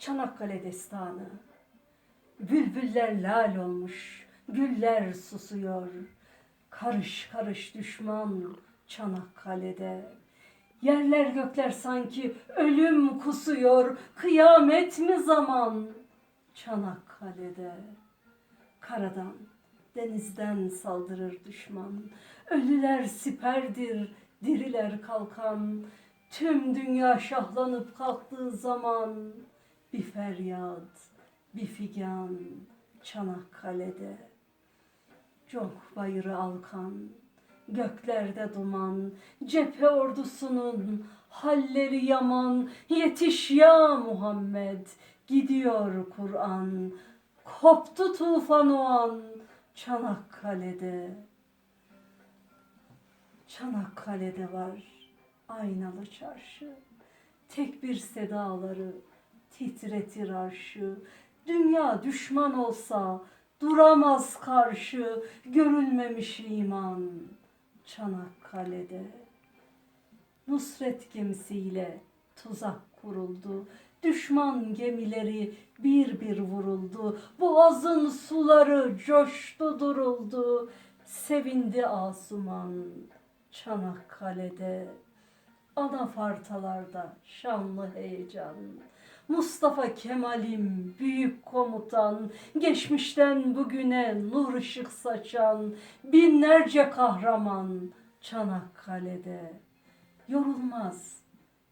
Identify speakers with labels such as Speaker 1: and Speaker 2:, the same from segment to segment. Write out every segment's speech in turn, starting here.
Speaker 1: Çanakkale destanı. Bülbüller lal olmuş, güller susuyor. Karış karış düşman Çanakkale'de. Yerler gökler sanki ölüm kusuyor. Kıyamet mi zaman Çanakkale'de? Karadan, denizden saldırır düşman. Ölüler siperdir, diriler kalkan. Tüm dünya şahlanıp kalktığı zaman bir feryat, bir figan Çanakkale'de. Çok bayırı alkan, göklerde duman, cephe ordusunun halleri yaman. Yetiş ya Muhammed, gidiyor Kur'an. Koptu tufan o an Çanakkale'de. Çanakkale'de var aynalı çarşı. Tek bir sedaları titretir arşı. Dünya düşman olsa duramaz karşı. Görülmemiş iman Çanakkale'de. Nusret gemisiyle tuzak kuruldu. Düşman gemileri bir bir vuruldu. Boğazın suları coştu duruldu. Sevindi Asuman Çanakkale'de. Anafartalarda şanlı heyecan. Mustafa Kemal'im büyük komutan, geçmişten bugüne nur ışık saçan, binlerce kahraman Çanakkale'de. Yorulmaz,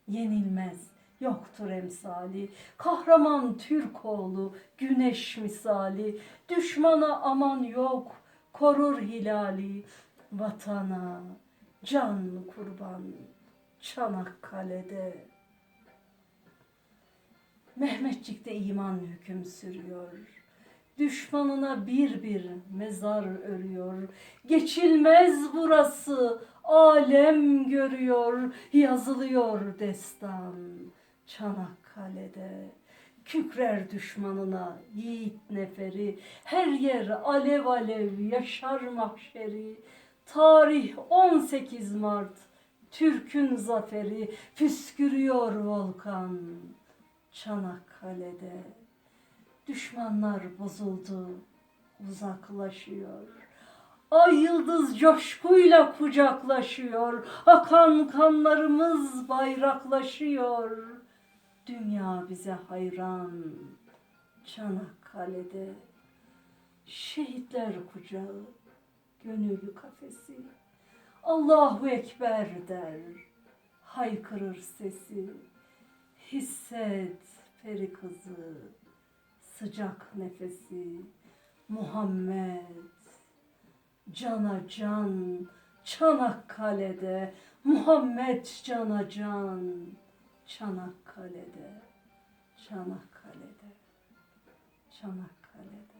Speaker 1: yenilmez, yoktur emsali. Kahraman Türk oğlu, güneş misali. Düşmana aman yok, korur hilali. Vatana can kurban Çanakkale'de. Mehmetçik'te iman hüküm sürüyor. Düşmanına bir bir mezar örüyor. Geçilmez burası, alem görüyor. Yazılıyor destan Çanakkale'de. Kükrer düşmanına yiğit neferi. Her yer alev alev yaşar mahşeri. Tarih 18 Mart, Türk'ün zaferi. Püskürüyor volkan Çanakkale'de. Düşmanlar bozuldu, uzaklaşıyor. Ay yıldız coşkuyla kucaklaşıyor. Akan kanlarımız bayraklaşıyor. Dünya bize hayran. Çanakkale'de şehitler kucağı, gönül kafesi. Allahu Ekber der, haykırır sesi. Hisset peri kızı, sıcak nefesi. Muhammed, cana can, Çanakkale'de. Muhammed cana can, Çanakkale'de. Çanakkale'de. Çanakkale'de.